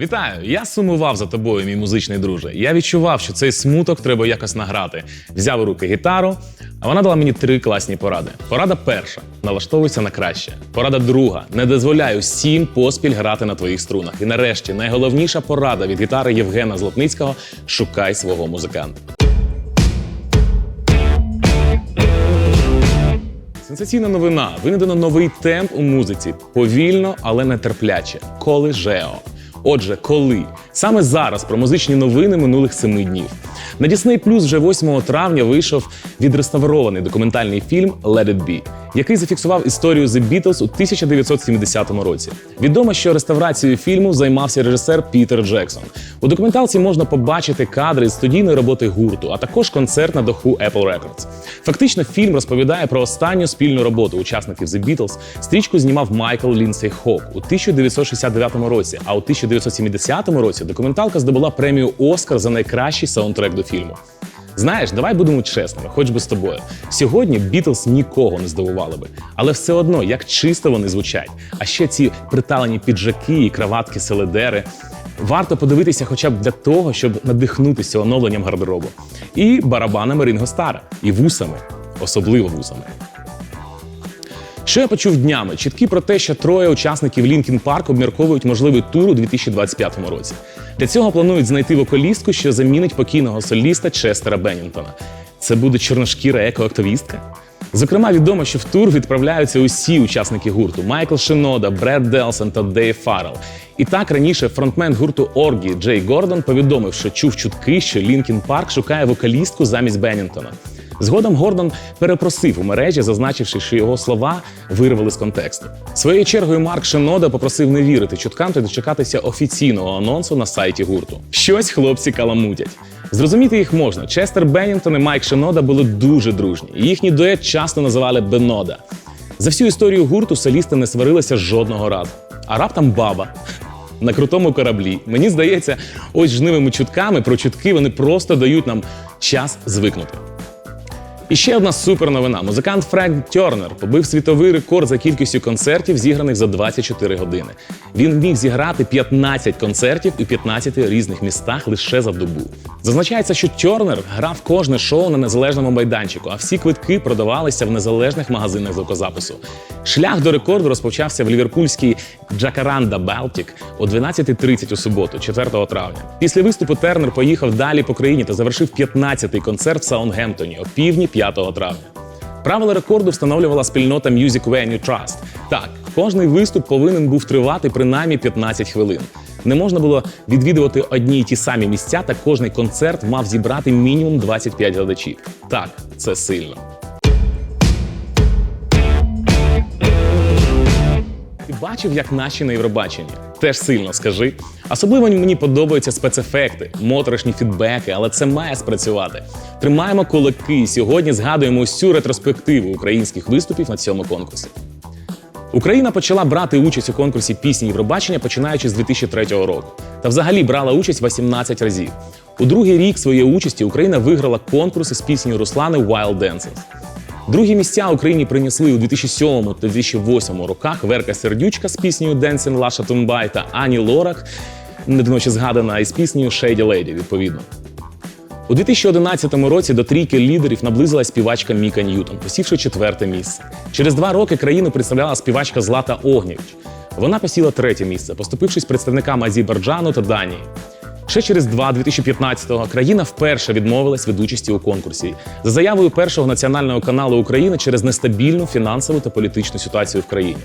Вітаю! Я сумував за тобою, мій музичний друже. Я відчував, що цей смуток треба якось награти. Взяв у руки гітару, а вона дала мені три класні поради. Порада перша налаштовуйся на краще. Порада друга не дозволяй усім поспіль грати на твоїх струнах. І нарешті найголовніша порада від гітари Євгена Злотницького шукай свого музиканта. Сенсаційна новина. Винайдено новий темп у музиці. Повільно, але нетерпляче. Коли жео. Отже, коли саме зараз про музичні новини минулих семи днів. На Disney Plus вже 8 травня вийшов відреставрований документальний фільм «Let It Be», який зафіксував історію The Beatles у 1970 році. Відомо, що реставрацією фільму займався режисер Пітер Джексон. У документалці можна побачити кадри з студійної роботи гурту, а також концерт на даху Apple Records. Фактично, фільм розповідає про останню спільну роботу учасників The Beatles. Стрічку знімав Майкл Лінсей Хок у 1969 році. А у 1970 році документалка здобула премію Оскар за найкращий саундтрек до фільму. Знаєш, давай будемо чесними, хоч би з тобою. Сьогодні Бітлз нікого не здивували би, але все одно, як чисто вони звучать. А ще ці приталені піджаки і краватки селедери. Варто подивитися хоча б для того, щоб надихнутися оновленням гардеробу. І барабанами Рінго Стара, і вусами, особливо вусами. Що я почув днями? Чіткі про те, що троє учасників Лінкін Парк обмірковують можливий тур у 2025 році. Для цього планують знайти вокалістку, що замінить покійного соліста Честера Беннінгтона. Це буде чорношкіра екоактивістка? Зокрема, відомо, що в тур відправляються усі учасники гурту: Майкл Шинода, Бред Делсон та Дейв Фаррелл. І так раніше фронтмен гурту Оргі Джей Гордон повідомив, що чув чутки, що Лінкін Парк шукає вокалістку замість Беннінгтона. Згодом Гордон перепросив у мережі, зазначивши, що його слова вирвали з контексту. Своєю чергою Марк Шинода попросив не вірити чуткам та дочекатися офіційного анонсу на сайті гурту. Щось хлопці каламутять. Зрозуміти їх можна. Честер Беннінгтон і Майк Шинода були дуже дружні. Їхній дует часто називали Бенода. За всю історію гурту солісти не сварилися жодного разу. А раптом баба. На крутому кораблі. Мені здається, ось жнивими чутками про чутки вони просто дають нам час звикнути. І ще одна супер новина. Музикант Френк Тернер побив світовий рекорд за кількістю концертів, зіграних за 24 години. Він міг зіграти 15 концертів у 15 різних містах лише за добу. Зазначається, що Тернер грав кожне шоу на незалежному майданчику, а всі квитки продавалися в незалежних магазинах звукозапису. Шлях до рекорду розпочався в ліверпульській Джакаранда Балтік о 12.30 у суботу, 4 травня. Після виступу Тернер поїхав далі по країні та завершив 15-й концерт в Саундгемптоні о півдні 5 травня. Правила рекорду встановлювала спільнота Music Venue Trust. Так, кожний виступ повинен був тривати принаймні 15 хвилин. Не можна було відвідувати одні й ті самі місця, та кожний концерт мав зібрати мінімум 25 глядачів. Так, це сильно. Ти бачив, як наші на Євробаченні? Теж сильно скажи. Особливо мені подобаються спецефекти, моторошні фідбеки, але це має спрацювати. Тримаємо кулаки. і Сьогодні згадуємо усю ретроспективу українських виступів на цьому конкурсі. Україна почала брати участь у конкурсі пісні Євробачення починаючи з 2003 року. Та взагалі брала участь 18 разів. У другий рік своєї участі Україна виграла конкурси з піснею Руслани Wild Dances. Другі місця Україні принесли у 2007 та 2008 роках Верка Сердючка з піснею Dancing Лаша Тумбай та Ані Лорак, недоночі згадана із піснею Shady Lady, відповідно. У 2011 році до трійки лідерів наблизилась співачка Міка Ньютон, посівши четверте місце. Через два роки країну представляла співачка Злата Огнєвич. Вона посіла третє місце, поступившись представникам Азербайджану та Данії. Ще через два 2015-го країна вперше відмовилась від участі у конкурсі за заявою першого національного каналу України через нестабільну фінансову та політичну ситуацію в країні.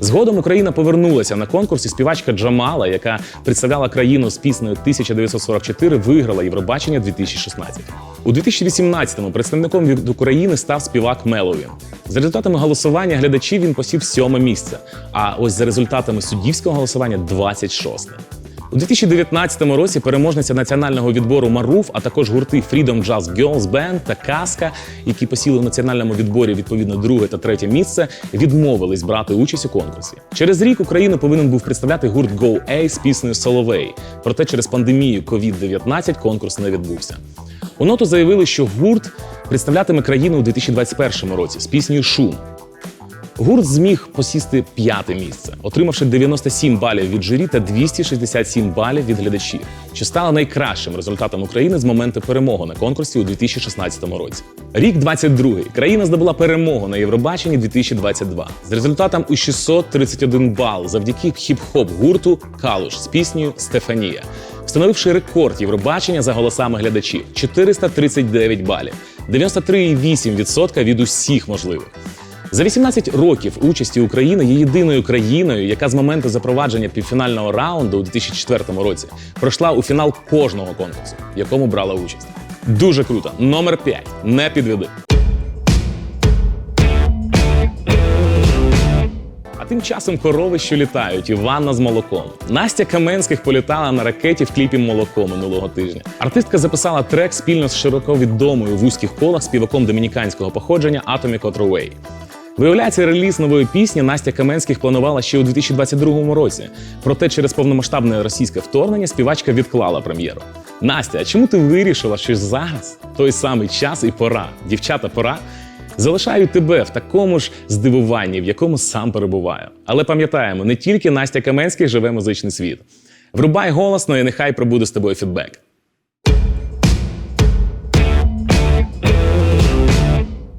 Згодом Україна повернулася на конкурс і співачка Джамала, яка представляла країну з піснею 1944, виграла Євробачення 2016. У 2018-му представником від України став співак Меловін. За результатами голосування глядачів він посів сьоме місце. А ось за результатами суддівського голосування 26. У 2019 році переможниця національного відбору Маруф, а також гурти Freedom Jazz Girls Band та Каска, які посіли в національному відборі відповідно друге та третє місце, відмовились брати участь у конкурсі. Через рік Україну повинен був представляти гурт Go A з піснею Соловей. Проте через пандемію COVID-19 конкурс не відбувся. У ноту заявили, що гурт представлятиме країну у 2021 році з піснею Шум. Гурт зміг посісти п'яте місце, отримавши 97 балів від журі та 267 балів від глядачів, що стало найкращим результатом України з моменту перемоги на конкурсі у 2016 році. Рік 22-й. країна здобула перемогу на Євробаченні 2022 з результатом у 631 бал завдяки хіп-хоп гурту Калуш з піснею Стефанія, встановивши рекорд Євробачення за голосами глядачів 439 балів, 93,8% від усіх можливих. За 18 років участі України є єдиною країною, яка з моменту запровадження півфінального раунду у 2004 році пройшла у фінал кожного конкурсу, в якому брала участь. Дуже круто. Номер 5. Не підведи. А тим часом корови, що літають, і ванна з молоком. Настя Каменських політала на ракеті в кліпі Молоко минулого тижня. Артистка записала трек спільно з широко відомою в вузьких колах співаком домініканського походження Atomic Other Way. Виявляється, реліз нової пісні Настя Каменських планувала ще у 2022 році. Проте через повномасштабне російське вторгнення співачка відклала прем'єру. Настя, а чому ти вирішила, що зараз той самий час і пора? Дівчата, пора? Залишаю тебе в такому ж здивуванні, в якому сам перебуваю. Але пам'ятаємо, не тільки Настя Каменських живе музичний світ. Врубай голосно і нехай пробуде з тобою фідбек.